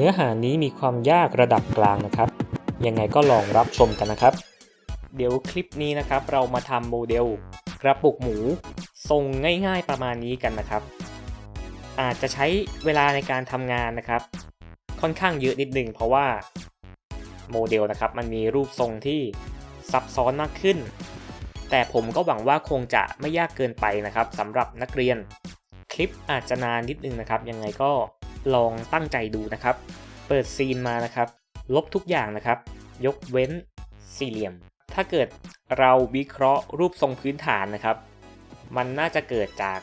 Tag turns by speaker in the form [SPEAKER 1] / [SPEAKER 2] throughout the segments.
[SPEAKER 1] เนื้อหานี้มีความยากระดับกลางนะครับ ยังไงก็ลองรับชมกันนะครับ เดี๋ยวคลิปนี้นะครับ เรามาทำโมเดล กระปุกหมู ทรงง่ายๆประมาณนี้กันนะครับ อาจจะใช้เวลาในการทำงานนะครับ ค่อนข้างเยอะนิดหนึ่งเพราะว่าโมเดลนะครับ มันมีรูปทรงที่ซับซ้อนมากขึ้น แต่ผมก็หวังว่าคงจะไม่ยากเกินไปนะครับสำหรับนักเรียน คลิปอาจจะนานนิดนึงนะครับ ยังไงก็ ลองตั้งใจดูนะครับ เปิดซีนมานะครับ ลบทุกอย่างนะครับ ยกเว้นสี่เหลี่ยม ถ้าเกิดเราวิเคราะห์รูปทรงพื้นฐานนะครับ มันน่าจะเกิดจาก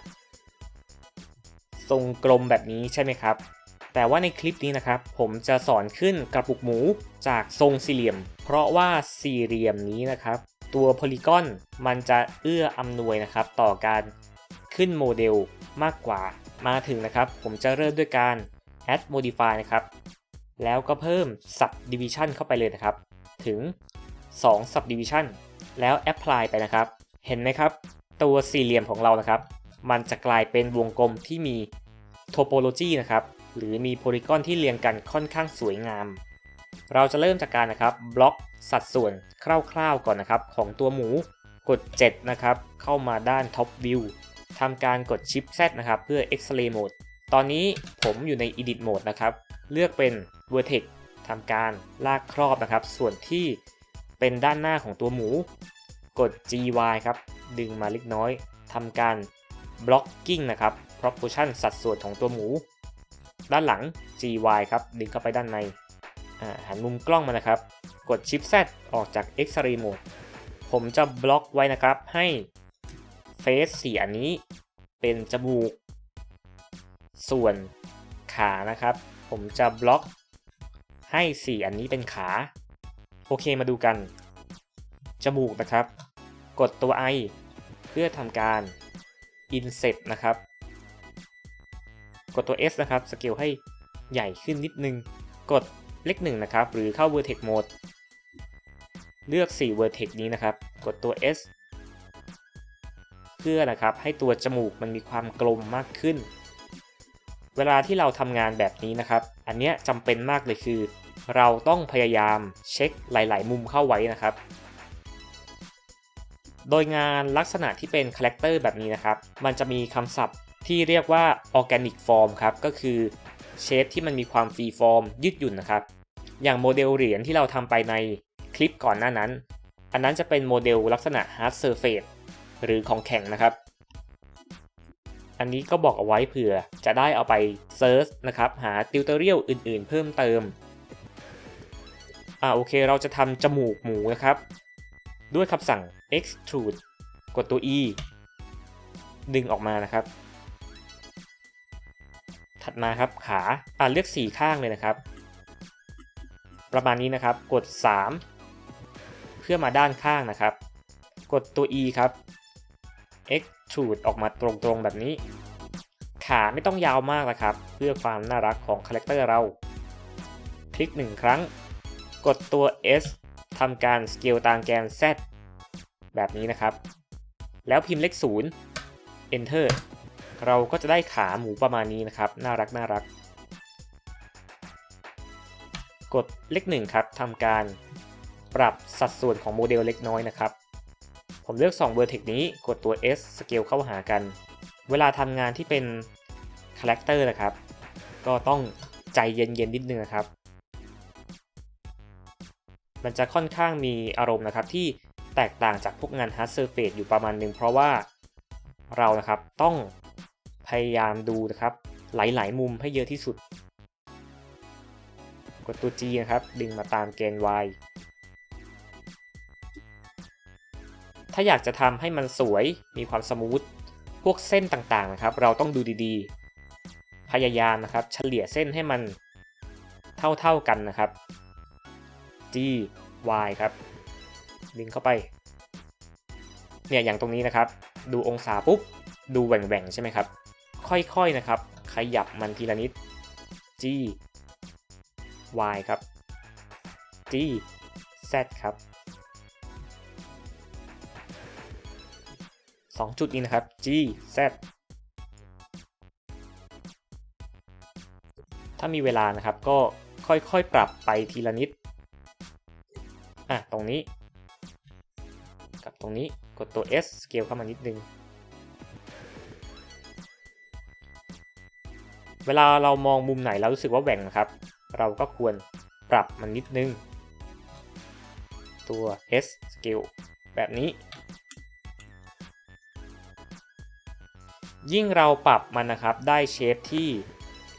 [SPEAKER 1] ทรงกลมแบบนี้ใช่ไหมครับ แต่ว่าในคลิปนี้นะครับ ผมจะสอนขึ้นกระปุกหมูจากทรงสี่เหลี่ยม เพราะว่าสี่เหลี่ยมนี้นะครับ ตัวโพลีกอนมันจะเอื้ออำนวยนะครับ ต่อการขึ้นโมเดลมากกว่ามาถึงนะครับ ผมจะเริ่มด้วยการ add modify นะครับ แล้วก็เพิ่ม subdivision เข้าไปเลยนะครับ ถึง 2 subdivision แล้ว apply ไปนะครับ เห็นไหมครับ ตัวสี่เหลี่ยมของเรานะครับ มันจะกลายเป็นวงกลมที่มี topology นะครับ หรือมีโพลีกอนที่เรียงกันค่อนข้างสวยงาม เราจะเริ่มจากการนะครับบล็อกสัดส่วนคร่าวๆก่อนนะครับ ของตัวหมูกด 7 นะครับ เข้ามาด้าน Top View ทำการกด Shift Z นะครับ เพื่อ X-ray Mode ตอนนี้ผมอยู่ใน Edit Mode นะครับ เลือกเป็น Vertex ทำการลากครอบนะครับ ส่วนที่เป็นด้านหน้าของตัวหมู กด GY ครับ ดึงมาเล็กน้อยทำการ Blocking นะครับ Proportion สัดส่วนของตัวหมู ด้านหลัง GY ครับ ดึงเข้าไปด้านใน หันมุมกล้องมานะครับ กด Shift Z ออกจาก X-ray Mode ผมจะบล็อกไว้นะครับให้เฟสสีอันนี้เป็นจมูก ส่วนขานะครับ ผมจะบล็อกให้สีอันนี้เป็นขา โอเคมาดูกัน จมูกนะครับ กดตัว I เพื่อทำการ inset นะครับ กดตัว S นะครับ สเกลให้ใหญ่ขึ้นนิดนึง กดเลขหนึ่งนะครับ หรือเข้า vertex mode เลือก 4 vertex นี้นะครับ กดตัว S เพื่อนะครับให้ตัวจมูกมันมีความกลมมากขึ้น เวลาที่เราทำงานแบบนี้นะครับ อันเนี้ยจำเป็นมากเลยคือ เราต้องพยายามเช็คหลาย ๆ มุมเข้าไว้นะครับ โดยงานลักษณะที่เป็นคาแรคเตอร์แบบนี้นะครับ มันจะมีคำศัพท์ที่เรียกว่า organic form ครับ ก็คือเชฟที่มันมีความฟรีฟอร์มยืดหยุ่นนะครับ อย่างโมเดลเหรียญที่เราทำไปในคลิปก่อนหน้านั้น อันนั้นจะเป็นโมเดลลักษณะ hard surface หรือของแข็งนะครับ อันนี้ก็บอกเอาไว้เผื่อจะได้เอาไปเซิร์ชนะครับ หาติวเตอร์เรียลอื่นๆ เพิ่มเติม อ่าโอเคเราจะทำจมูกหมูนะครับ ด้วยคำสั่ง extrude กดตัว e ดึงออกมานะครับ ถัดมาครับขาอ่าเลือกสีข้างเลยนะครับ ประมาณนี้นะครับ กด 3 เพื่อมาด้านข้างนะครับ กดตัว e ครับ extrude ออกมาตรงๆแบบนี้ ขาไม่ต้องยาวมากนะครับ เพื่อความน่ารักของคาแรคเตอร์เรา คลิก1ครั้ง กดตัว S ทำการสเกลตามแกน Z แบบนี้นะครับ แล้วพิมพ์เลข 0 Enter เราก็จะได้ขาหมูประมาณนี้นะครับ น่ารักน่ารัก กดเลข1ครับทำการปรับสัดส่วนของโมเดลเล็กน้อยนะครับ ผมเลือก2 Vertex นี้กดตัว S สเกลเข้าหากัน เวลาทำงานที่เป็นคาแรคเตอร์นะครับ ก็ต้องใจเย็นๆนิดนึงนะครับ มันจะค่อนข้างมีอารมณ์นะครับที่แตกต่างจากพวกงาน Hard Surface อยู่ประมาณหนึ่งเพราะว่าเรานะครับต้องพยายามดูนะครับหลายๆ มุมให้เยอะที่สุด กดตัว G นะครับ ดึงมาตามแกน Y ถ้าอยากจะทำให้มันสวยมีความสมูทพวกเส้นต่างๆนะครับ เราต้องดูดีๆ พยายามนะครับ เฉลี่ยเส้นให้มันเท่าๆกันนะครับ G Y ครับดึงเข้าไป เนี่ยอย่างตรงนี้นะครับ ดูองศาปุ๊บ ดูแหว่งๆใช่ไหมครับ ค่อยๆนะครับ ขยับมันทีละนิด G Y ครับ G Z ครับ สองจุดนี้นะครับ G Z ถ้ามีเวลานะครับก็ค่อยๆ ปรับไปทีละนิด อะ ตรงนี้ กับตรงนี้กดตัว S scale เข้ามานิดนึง เวลาเรามองมุมไหนเรารู้สึกว่าแหว่งนะครับ เราก็ควรปรับมันนิดนึง ตัว S scale แบบนี้ ยิ่งเราปรับมันนะครับได้เชฟที่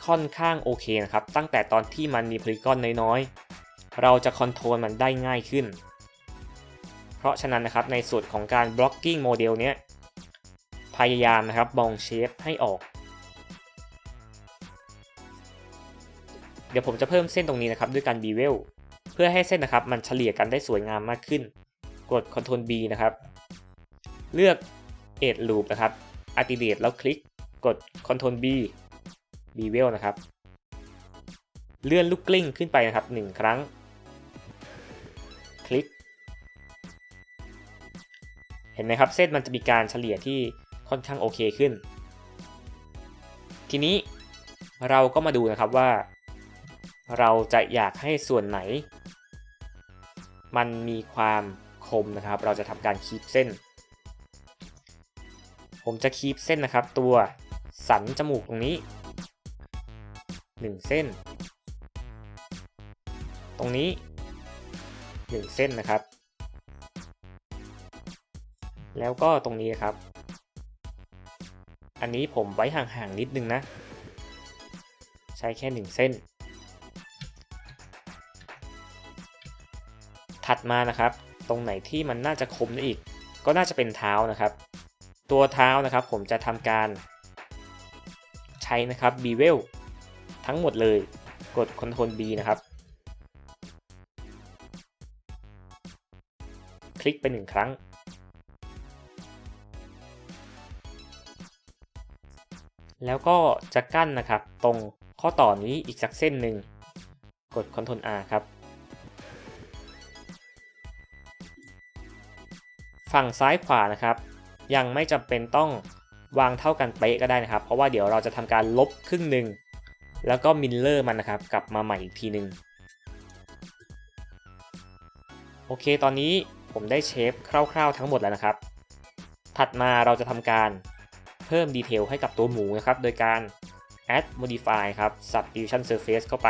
[SPEAKER 1] ค่อนข้างโอเคนะครับ ตั้งแต่ตอนที่มันมีพลีกอนน้อยๆ เราจะคอนโทรลมันได้ง่ายขึ้น เพราะฉะนั้นนะครับในส่วนของการบล็อกกิ้งโมเดลเนี้ยพยายามนะครับมองเชฟให้ออก เดี๋ยวผมจะเพิ่มเส้นตรงนี้นะครับด้วยการบีเวลเพื่อให้เส้นนะครับมันเฉลี่ยกันได้สวยงามมากขึ้น กด Ctrl B นะครับ เลือก Edge Loop นะครับ Activate แล้วคลิกกด Ctrl B Bevel นะครับ เลื่อนลูกกลิ้งขึ้นไปนะครับ 1 ครั้ง คลิก เห็นไหมครับ เส้นมันจะมีการเฉลี่ยที่ค่อนข้างโอเคขึ้น ทีนี้เราก็มาดูนะครับว่า เราจะอยากให้ส่วนไหน มันมีความคมนะครับ เราจะทำการคีบเส้น ผมจะคีบเส้นนะครับ ตัวสันจมูกตรงนี้ 1 เส้น ตรงนี้ 1 เส้นนะครับ แล้วก็ตรงนี้ครับ อันนี้ผมไว้ห่างๆนิดนึงนะ ใช้แค่ 1 เส้น ถัดมานะครับ ตรงไหนที่มันน่าจะคมได้อีก ก็น่าจะเป็นเท้านะครับ ตัวเท้านะครับผมจะทำการใช้นะครับ b ีเวลทั้งหมดเลยกด Ctrl B นะครับ คลิกไปหนึ่งครั้ง แล้วก็จะกั้นนะครับตรงข้อต่อนี้อีกสักเส้นหนึ่ง กด Ctrl R ครับ ฝั่งซ้ายขวานะครับ ยังไม่จำเป็นต้องวางเท่ากันเป๊ะก็ได้นะครับ เพราะว่าเดี๋ยวเราจะทำการลบครึ่งหนึ่งแล้วก็มิลเลอร์มันนะครับ กลับมาใหม่อีกทีหนึ่งโอเค ตอนนี้ผมได้เชฟคร่าวๆทั้งหมดแล้วนะครับ ถัดมาเราจะทำการเพิ่มดีเทลให้กับตัวหมูนะครับ โดยการ add modify ครับ subdivision surface เข้าไป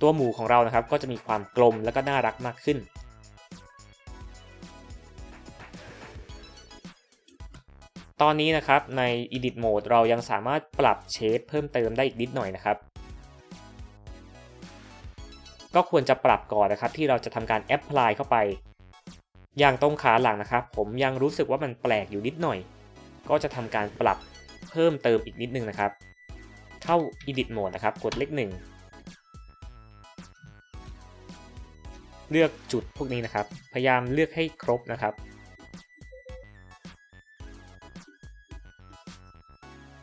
[SPEAKER 1] ตัวหมูของเรานะครับก็จะมีความกลมแล้วก็น่ารักมากขึ้น ตอนนี้นะครับใน Edit Mode เรายังสามารถปรับเชฟเพิ่มเติมได้อีกนิดหน่อยนะครับ ก็ควรจะปรับก่อนนะครับที่เราจะทำการ Apply เข้าไป อย่างตรงขาหลังนะครับ ผมยังรู้สึกว่ามันแปลกอยู่นิดหน่อย ก็จะทำการปรับเพิ่มเติมอีกนิดนึงนะครับ เข้า Edit Mode นะครับ กดเลขหนึ่งเลือกจุดพวกนี้นะครับ พยายามเลือกให้ครบนะครับ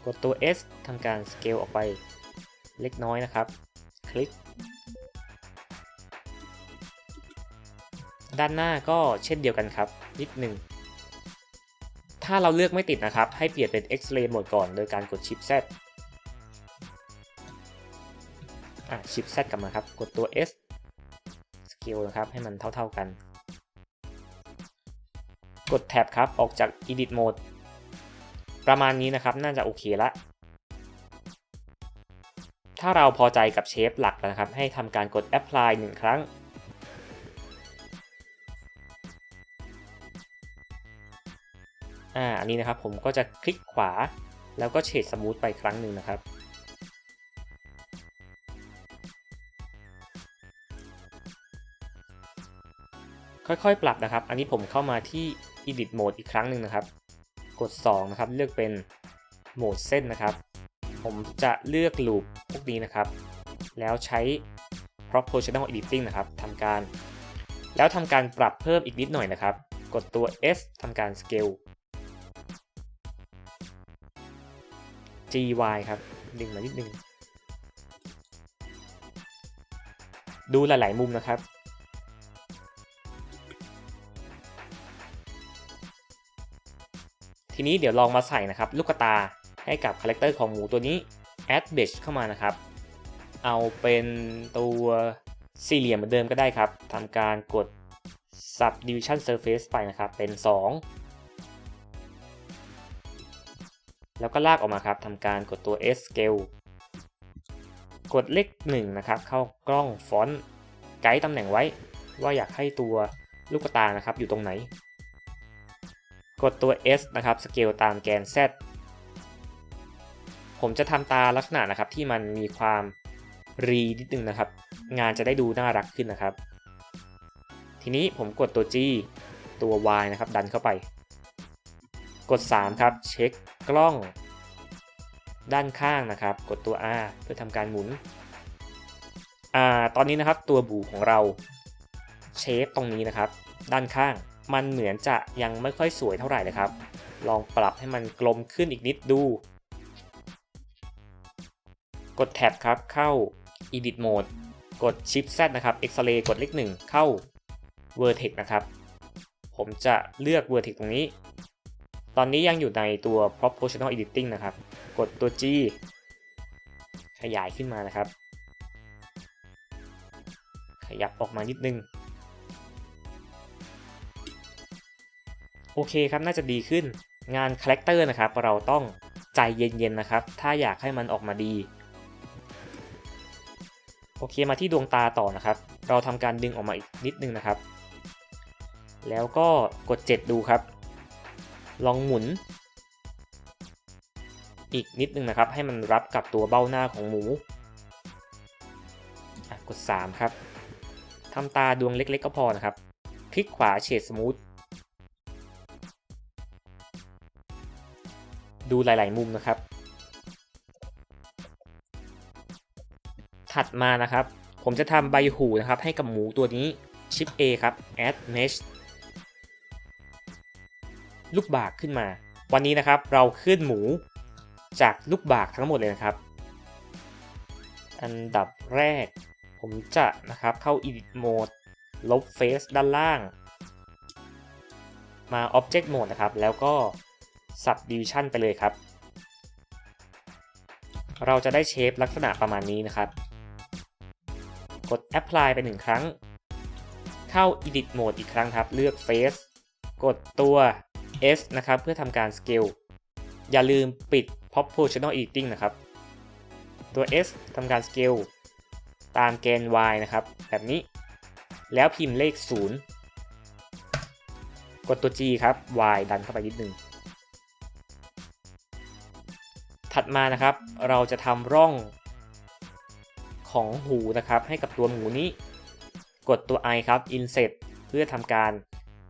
[SPEAKER 1] กดตัว S ทำการ Scale ออกไปเล็กน้อยนะครับ คลิก ด้านหน้าก็เช่นเดียวกันครับ นิดหนึ่ง ถ้าเราเลือกไม่ติดนะครับ ให้เปลี่ยนเป็น X-ray Mode ก่อนโดยการกด Shift Z อะ Shift Z กลับมาครับ กดตัว S Scale นะครับ ให้มันเท่าๆกัน กดแท็บครับ ออกจาก Edit Mode ประมาณนี้นะครับน่าจะโอเคละ ถ้าเราพอใจกับเชฟหลักแล้วนะครับ ให้ทำการกด apply 1 ครั้ง อ่าอันนี้นะครับผมก็จะคลิกขวา แล้วก็เฉดสมูทไปครั้งหนึ่งนะครับค่อยๆ ปรับนะครับ อันนี้ผมเข้ามาที่ edit mode อีกครั้งหนึ่งนะครับ กด 2 นะครับ เลือกเป็นโหมดเส้นนะครับ ผมจะเลือกลูปพวกนี้นะครับ แล้วใช้ proportional editing นะครับทำการ แล้วทำการปรับเพิ่มอีกนิดหน่อยนะครับ กดตัว S ทำการ scale gy ครับดึงมานิดนึง ดูหลาย ๆ มุมนะครับ นี้เดี๋ยวลองมาใส่นะครับลูกตาให้กับคาแรคเตอร์ของหมูตัวนี้ add badge เข้ามานะครับ เอาเป็นตัวสี่เหลี่ยมเหมือนเดิมก็ได้ครับทำการกด subdivision surface ไปนะครับ เป็น 2 แล้วก็ลากออกมาครับทำการกดตัว S scale กดเลข1นะครับ เข้ากล้องฟอนต์ไกด์ตำแหน่งไว้ ว่าอยากให้ตัวลูกตานะครับอยู่ตรงไหน กดตัว S นะครับสเกลตามแกน Z ผมจะทำตาลักษณะนะครับที่มันมีความรีนิดนึงนะครับ งานจะได้ดูน่ารักขึ้นนะครับ ทีนี้ผมกดตัว G ตัว Y นะครับ ดันเข้าไป กด 3 ครับ เช็คกล้อง ด้านข้างนะครับ กดตัว R เพื่อทำการหมุนอ่าตอนนี้นะครับตัวบูของเราเชฟตรงนี้นะครับ ด้านข้าง มันเหมือนจะยังไม่ค่อยสวยเท่าไหร่เลยครับ ลองปรับให้มันกลมขึ้นอีกนิดดู กดแท็บครับเข้า Edit Mode กด Shift Z นะครับ X-ray กดเลข1เข้า Vertex นะครับ ผมจะเลือก Vertex ตรงนี้ ตอนนี้ยังอยู่ในตัว Proportional Editing นะครับ กดตัว G ขยายขึ้นมานะครับ ขยับออกมานิดนึง โอเคครับน่าจะดีขึ้น งานคาแรคเตอร์นะครับเราต้องใจเย็นๆนะครับ ถ้าอยากให้มันออกมาดีโอเคมาที่ดวงตาต่อนะครับ เราทำการดึงออกมาอีกนิดนึงนะครับ แล้วก็กด 7 ดูครับ ลองหมุน อีกนิดนึงนะครับ ให้มันรับกับตัวเบ้าหน้าของหมูกด 3 ครับทำตาดวงเล็กๆก็พอนะครับ คลิกขวาเฉดสมูท ดูหลาย ๆ มุมนะครับ ถัดมานะครับ ผมจะทำใบหูนะครับ ให้กับหมูตัวนี้ชิป A ครับ add mesh ลูกบากขึ้นมา วันนี้นะครับเราขึ้นหมูจากลูกบากทั้งหมดเลยนะครับ อันดับแรก ผมจะนะครับเข้า edit mode ลบ face ด้านล่าง มา object mode นะครับ แล้วก็ subdivision ไปเลยครับ เราจะได้เชฟลักษณะประมาณนี้นะครับ กด apply ไปหนึ่งครั้ง เข้า edit mode อีกครั้งครับ เลือก face กดตัว S นะครับ เพื่อทำการ scale อย่าลืมปิด proportional editing นะครับ ตัว S ทำการ scale ตามแกน Y นะครับ แบบนี้ แล้วพิมพ์เลข 0 กดตัว G ครับ Y ดันเข้าไปนิดนึง ถัดมานะครับ เราจะทำร่องของหูนะครับ ให้กับตัวหมูนี้ กดตัว I ครับ Inset เพื่อทำการ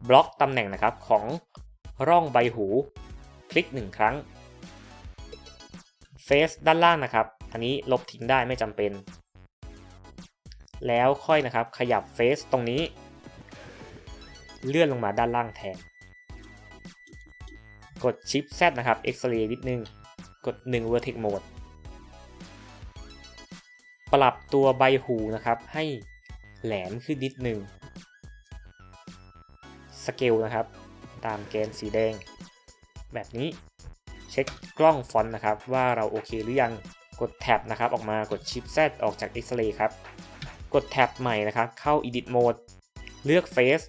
[SPEAKER 1] บล็อกตำแหน่งนะครับของร่องใบหู คลิก 1 ครั้ง Face ด้านล่างนะครับ อันนี้ลบทิ้งได้ไม่จำเป็น แล้วค่อยนะครับขยับ Face ตรงนี้ เลื่อนลงมาด้านล่างแทน กด Shift Z นะครับ X-ray นิดนึง กด 1 Vertex Mode ปรับตัวใบหูนะครับ ให้แหลมขึ้นนิดหนึ่งสเกลนะครับ ตามแกนสีแดง แบบนี้เช็คกล้องฟอนต์นะครับ ว่าเราโอเคหรือยังกดแท็บนะครับ ออกมากด Shift Z ออกจาก X-ray ครับ กดแท็บใหม่นะครับ เข้า Edit Mode เลือก Face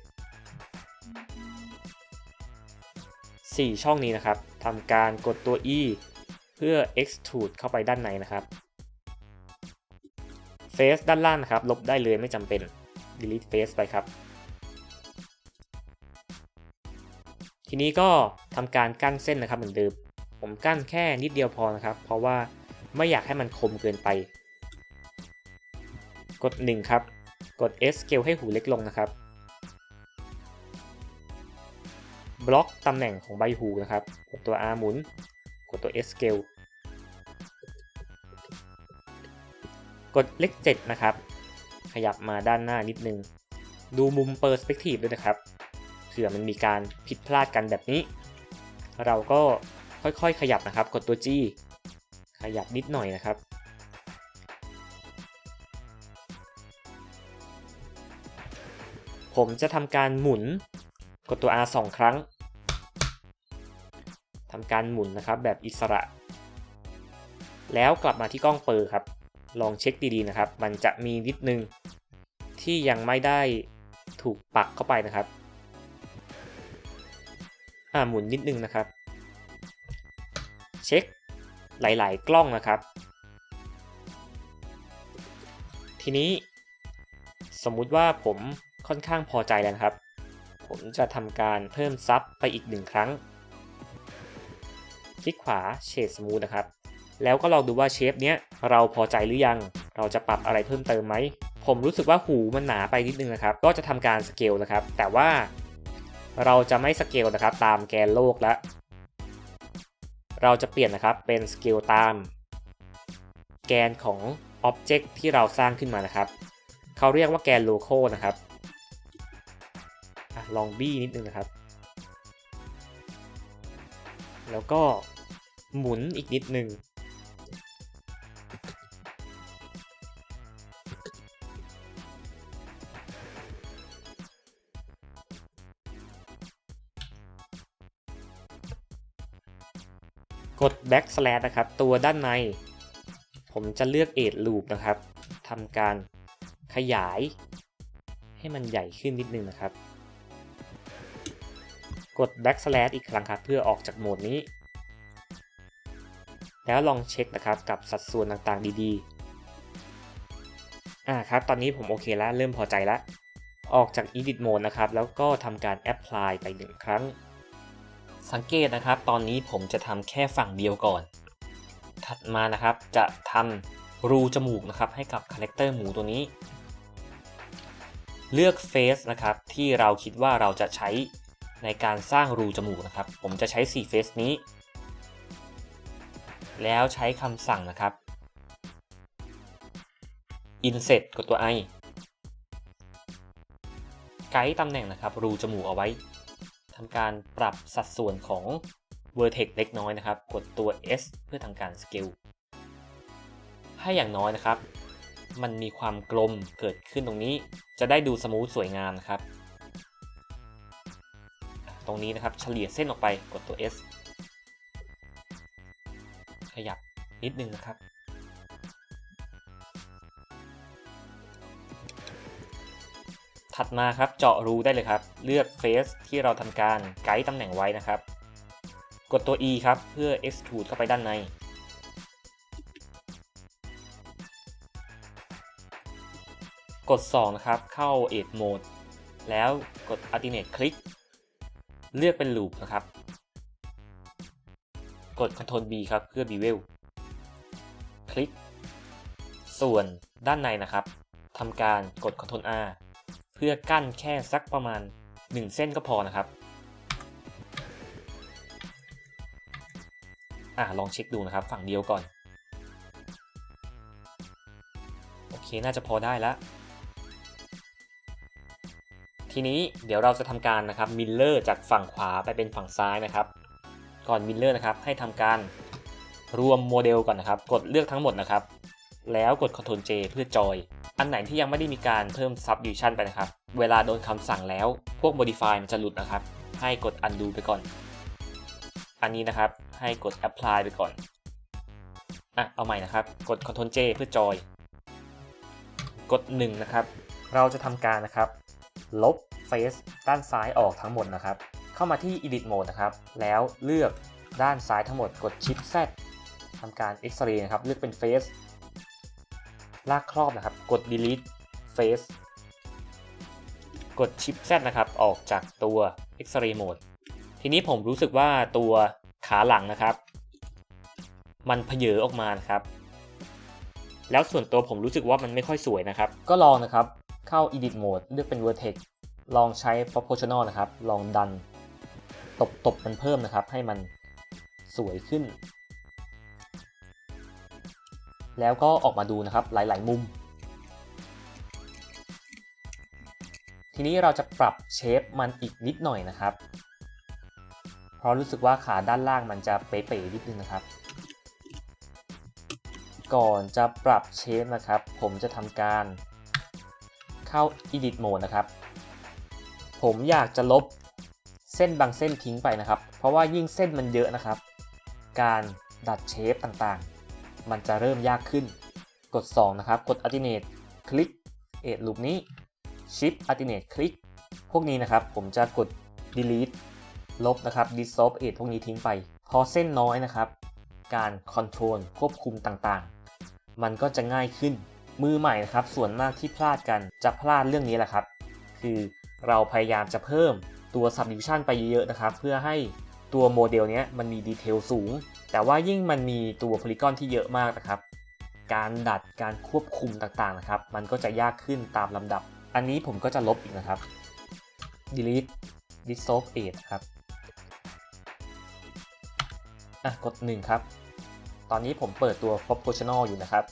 [SPEAKER 1] 4 ช่องนี้นะครับทำการกดตัว E เพื่อ extrude เข้าไปด้านในนะครับ Face ด้านล่างนะครับ ลบได้เลยไม่จำเป็น delete face ไปครับ ทีนี้ก็ทำการกั้นเส้นนะครับเหมือนเดิม ผมกั้นแค่นิดเดียวพอนะครับ เพราะว่าไม่อยากให้มันคมเกินไป กด 1 ครับ กด S scale ให้หูเล็กลงนะครับ บล็อกตำแหน่งของใบหูนะครับ กดตัว R หมุน ดตัว S scale กดเลข7นะครับ ขยับมาด้านหน้านิดนึง ดูมุมเปอร์สเปกทีฟด้วยนะครับเผื่อมันมีการผิดพลาดกันแบบนี้ เราก็ค่อยๆขยับนะครับ กดตัว G ขยับนิดหน่อยนะครับผมจะทำการหมุนกดตัว R สองครั้ง ทำการหมุนนะครับแบบอิสระ แล้วกลับมาที่กล้องเปอร์ครับ ลองเช็คดีๆนะครับ มันจะมีนิดนึงที่ยังไม่ได้ถูกปักเข้าไปนะครับ อ่าหมุนนิดนึงนะครับ เช็คหลายๆ กล้องนะครับ ทีนี้สมมุติว่าผมค่อนข้างพอใจแล้วนะครับ ผมจะทำการเพิ่มซับไปอีกหนึ่งครั้ง คลิกขวาเฉดสมูทนะครับ แล้วก็ลองดูว่าเชฟเนี้ยเราพอใจหรือยัง เราจะปรับอะไรเพิ่มเติมไหม ผมรู้สึกว่าหูมันหนาไปนิดนึงนะครับ ก็จะทำการสเกลนะครับ แต่ว่าเราจะไม่สเกลนะครับตามแกนโลกแล้ว เราจะเปลี่ยนนะครับเป็นสเกลตาม แกนของอ็อบเจกต์ที่เราสร้างขึ้นมานะครับ เขาเรียกว่าแกนโลโก้นะครับอลองบี้นิดนึงนะครับ แล้วก็ หมุนอีกนิดนึงกด back slash นะครับ ตัวด้านใน ผมจะเลือก edge loop นะครับทำการขยาย ให้มันใหญ่ขึ้นนิดนึงนะครับ กด back slash อีกครั้งครับ เพื่อออกจากโหมดนี้ แล้วลองเช็คนะครับกับสัดส่วนต่างๆดีๆ อ่าครับ ตอนนี้ผมโอเคแล้ว เริ่มพอใจแล้ว ออกจาก edit mode นะครับ แล้วก็ทำการ apply ไปหนึ่งครั้ง สังเกตนะครับ ตอนนี้ผมจะทำแค่ฝั่งเดียวก่อน ถัดมานะครับจะทำรูจมูกนะครับให้กับคาแรคเตอร์หมูตัวนี้ เลือกเฟสนะครับที่เราคิดว่าเราจะใช้ในการสร้างรูจมูกนะครับ ผมจะใช้4เฟสนี้ แล้วใช้คำสั่งนะครับ inset กดตัว i ไกด์ตำแหน่งนะครับ รูจมูกเอาไว้ทำการปรับสัดส่วนของ vertex เล็กน้อยนะครับ กดตัว S เพื่อทำการ scale ให้อย่างน้อยนะครับ มันมีความกลมเกิดขึ้นตรงนี้ จะได้ดูสมูทสวยงามนะครับ ตรงนี้นะครับเฉลี่ยเส้นออกไปกดตัว S ขยับนิดนึงนะครับ ถัดมาครับเจาะรูได้เลยครับ เลือกเฟสที่เราทำการไกด์ตำแหน่งไว้นะครับ กดตัว E ครับเพื่อ extrude เข้าไปด้านในกด 2 นะครับ เข้า Edge Mode แล้วกด Alternate Click เลือกเป็น Loop นะครับ กด Ctrl B ครับเพื่อ Bevel คลิก ส่วนด้านในนะครับทำการกด Ctrl R เพื่อกั้นแค่สักประมาณ 1 เส้นก็พอนะครับอ่าลองเช็คดูนะครับฝั่งเดียวก่อน โอเคน่าจะพอได้แล้วทีนี้เดี๋ยวเราจะทำการนะครับมิลเลอร์จากฝั่งขวาไปเป็นฝั่งซ้ายนะครับ ก่อนมิลเลอร์นะครับให้ทำการรวมโมเดลก่อนนะครับ กดเลือกทั้งหมดนะครับ แล้วกด Ctrl J เพื่อจอย อันไหนที่ยังไม่ได้มีการเพิ่ม Subdivision ไปนะครับ เวลาโดนคำสั่งแล้วพวก Modify มันจะหลุดนะครับ ให้กด Undo ไปก่อน อันนี้นะครับให้กด Apply ไปก่อนอะเอาใหม่นะครับ กด Ctrl J เพื่อจอย กด 1 นะครับ เราจะทำการนะครับ ลบ Face ด้านซ้ายออกทั้งหมดนะครับ เข้ามาที่ Edit Mode นะครับ แล้วเลือกด้านซ้ายทั้งหมดกด Shift Z ทำการ X-ray นะครับ เลือกเป็น Face ลากครอบนะครับ กด delete face กด shift z นะครับ ออกจากตัว x-ray mode ทีนี้ผมรู้สึกว่าตัวขาหลังนะครับ มันเพเยอออกมานะครับ แล้วส่วนตัวผมรู้สึกว่ามันไม่ค่อยสวยนะครับ ก็ลองนะครับเข้า edit mode เลือกเป็น vertex ลองใช้ proportional นะครับ ลองดัน ตบตบมันเพิ่มนะครับ ให้มันสวยขึ้น แล้วก็ออกมาดูนะครับหลาย ๆ มุม ทีนี้เราจะปรับเชฟมันอีกนิดหน่อยนะครับ เพราะรู้สึกว่าขาด้านล่างมันจะเป๋ๆนิดนึงนะครับ ก่อนจะปรับเชฟนะครับ ผมจะทำการเข้า Edit Mode นะครับ ผมอยากจะลบ เส้นบางเส้นทิ้งไปนะครับ เพราะว่ายิ่งเส้นมันเยอะนะครับ การดัดเชฟต่างๆ มันจะเริ่มยากขึ้น กด 2 นะครับ กด alternate คลิก edge loop นี้ shift alternate คลิก พวกนี้นะครับ ผมจะกด delete ลบนะครับ dissolve edge พวกนี้ทิ้งไป พอเส้นน้อยนะครับ การ control ควบคุมต่างๆ มันก็จะง่ายขึ้น มือใหม่นะครับ ส่วนมากที่พลาดกัน จะพลาดเรื่องนี้แหละครับ คือเราพยายามจะเพิ่ม ตัว subdivision ไปเยอะๆนะครับ เพื่อให้ตัวโมเดลเนี้ยมันมีดีเทลสูง แต่ว่ายิ่งมันมีตัวโพลีกอนที่เยอะมากนะครับ การดัดการควบคุมต่างๆนะครับ มันก็จะยากขึ้นตามลำดับ อันนี้ผมก็จะลบอีกนะครับ delete dissolve edge ครับอะกด 1 ครับ ตอนนี้ผมเปิดตัว proportional อยู่นะครับ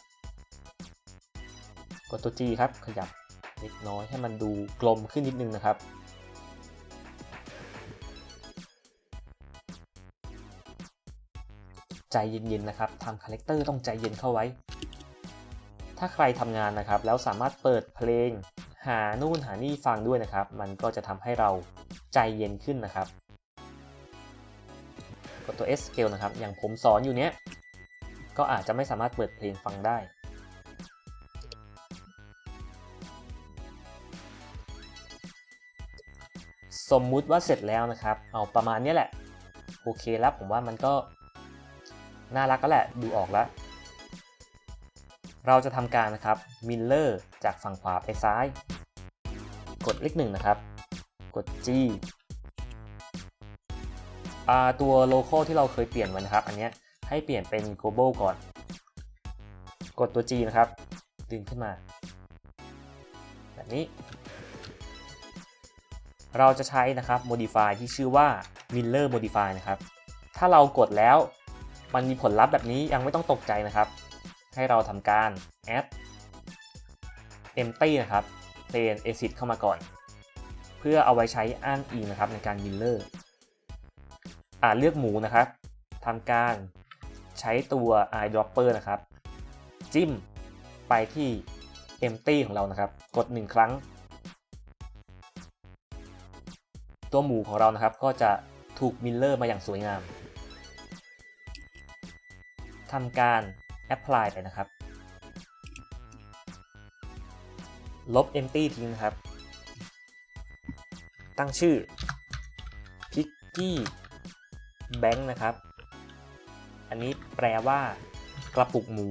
[SPEAKER 1] กดตัว G ครับ ขยับเล็กน้อยให้มันดูกลมขึ้นนิดนึงนะครับ ใจเย็นๆนะครับทำคาแรคเตอร์ต้องใจเย็นเข้าไว้ ถ้าใครทำงานนะครับ แล้วสามารถเปิดเพลง หานู่นหานี่ฟังด้วยนะครับ มันก็จะทำให้เราใจเย็นขึ้นนะครับกดตัว S scale นะครับ อย่างผมสอนอยู่เนี้ย ก็อาจจะไม่สามารถเปิดเพลงฟังได้ สมมุติว่าเสร็จแล้วนะครับ เอาประมาณนี้แหละ โอเคแล้วผมว่ามันก็ น่ารักก็แหละดูออกแล้ว เราจะทำการนะครับมิลเลอร์จากฝั่งขวาไปซ้าย กดเลขหนึ่งนะครับ กด G ตัวโลโก้ที่เราเคยเปลี่ยนไว้นะครับ อันนี้ให้เปลี่ยนเป็น global ก่อน กดตัว G นะครับ ดึงขึ้นมา แบบนี้ เราจะใช้นะครับ modify ที่ชื่อว่า miller modify นะครับ ถ้าเรากดแล้ว มันมีผลลัพธ์แบบนี้ยังไม่ต้องตกใจนะครับ ให้เราทำการ add empty นะครับ plain exit เข้ามาก่อน เพื่อเอาไว้ใช้อ้างอิงนะครับในการ miller อ่าเลือกหมูนะครับทำการใช้ตัว eyedropper นะครับ จิ้มไปที่ empty ของเรานะครับ กด 1 ครั้ง ตัวหมูของเรานะครับก็จะถูกมิลเลอร์มาอย่างสวยงาม ทำการ apply ไปนะครับ ลบ empty ทิ้งครับ ตั้งชื่อ picky bank นะครับ อันนี้แปลว่ากระปุกหมู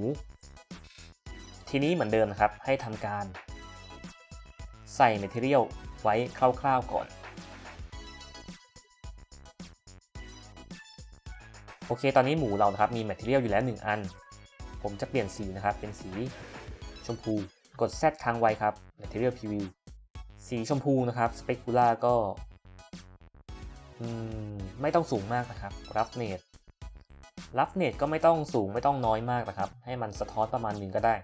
[SPEAKER 1] ทีนี้เหมือนเดิมนะครับ ให้ทำการใส่ material ไว้คร่าวๆก่อน โอเค ตอนนี้หมูเรานะครับมี material อยู่แล้ว 1 อัน ผมจะเปลี่ยนสีนะครับ เป็นสีชมพู กด Z ค้างไว้ครับ material preview สีชมพูนะครับ specular ก็ไม่ต้องสูงมากนะครับ roughness roughness ก็ไม่ต้องสูงไม่ต้องน้อยมากนะครับ ให้มันสะท้อนประมาณหนึ่งก็ได้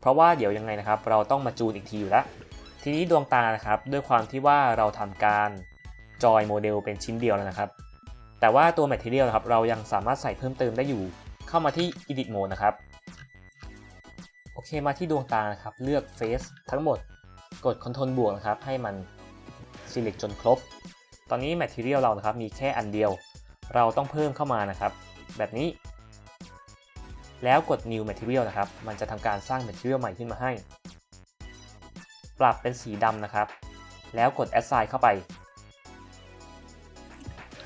[SPEAKER 1] เพราะว่าเดี๋ยวยังไงนะครับ เราต้องมาจูนอีกทีอยู่แล้วทีนี้ดวงตานะครับ ด้วยความที่ว่าเราทำการจอยโมเดลเป็นชิ้นเดียวแล้วนะครับ แต่ว่าตัว Material นะครับเรายังสามารถใส่เพิ่มเติมได้อยู่ เข้ามาที่ Edit Mode นะครับ โอเคมาที่ดวงตานะครับ เลือก Face ทั้งหมด กด Ctrl บวกนะครับ ให้มัน Select จนครบ ตอนนี้ Material เรานะครับมีแค่อันเดียว เราต้องเพิ่มเข้ามานะครับ แบบนี้ แล้วกด New Material นะครับ มันจะทำการสร้าง Material ใหม่ขึ้นมาให้ ปรับเป็นสีดำนะครับ แล้วกด Assign เข้าไป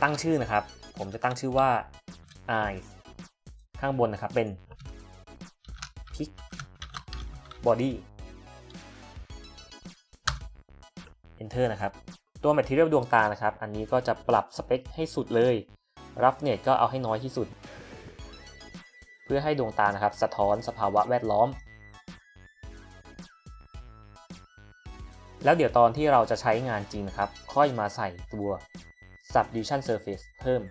[SPEAKER 1] ตั้งชื่อนะครับ ผมจะตั้งชื่อว่า eyes ข้างบนนะครับเป็น pick body enter นะครับ ตัว material ดวงตานะครับ อันนี้ก็จะปรับสเปคให้สุดเลย roughness ก็เอาให้น้อยที่สุด เพื่อให้ดวงตานะครับ สะท้อนสภาวะแวดล้อม แล้วเดี๋ยวตอนที่เราจะใช้งานจริงนะครับ ค่อยมาใส่ตัว subdivision surface เพิ่ม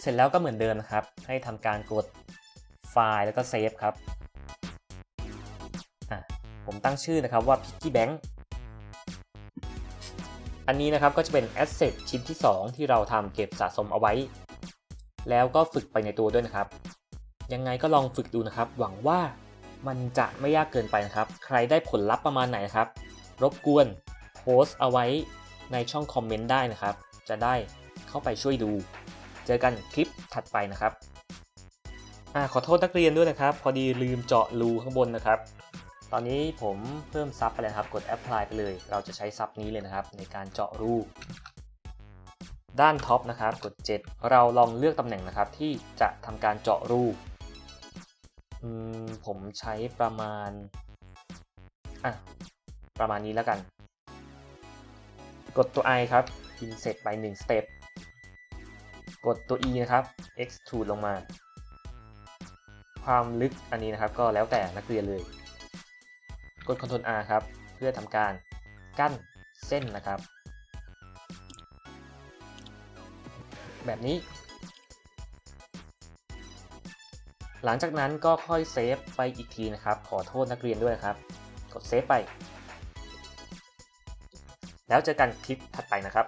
[SPEAKER 1] เสร็จแล้วก็เหมือนเดิมนะครับ ให้ทำการกดไฟล์แล้วก็เซฟครับ ผมตั้งชื่อนะครับว่า Piggy Bank อันนี้นะครับก็จะเป็น Asset ชิ้นที่ 2 ที่เราทำเก็บสะสมเอาไว้ แล้วก็ฝึกไปในตัวด้วยนะครับ ยังไงก็ลองฝึกดูนะครับ หวังว่า มันจะไม่ยากเกินไปนะครับ ใครได้ผลลัพธ์ประมาณไหนครับ รบกวนโพสต์เอาไว้ในช่องคอมเมนต์ได้นะครับ จะได้เข้าไปช่วยดู เจอกันคลิปถัดไปนะครับอ่าขอโทษนักเรียนด้วยนะครับ พอดีลืมเจาะรูข้างบนนะครับ ตอนนี้ผมเพิ่มซับไปแล้วครับ กด apply ไปเลย เราจะใช้ซับนี้เลยนะครับ ในการเจาะรูด้านท็อปนะครับ กด 7 เราลองเลือกตำแหน่งนะครับ ที่จะทำการเจาะรู ผมใช้ประมาณ อะ ประมาณนี้แล้วกัน กดตัว i ครับ insert ไป1 step กดตัว e นะครับ extrude ลงมา ความลึกอันนี้นะครับก็แล้วแต่นักเรียนเลย กด Ctrl R ครับ เพื่อทำการกั้นเส้นนะครับ แบบนี้ หลังจากนั้นก็ค่อยเซฟไปอีกทีนะครับ ขอโทษนักเรียนด้วยครับ กดเซฟไป แล้วเจอกันคลิปถัดไปนะครับ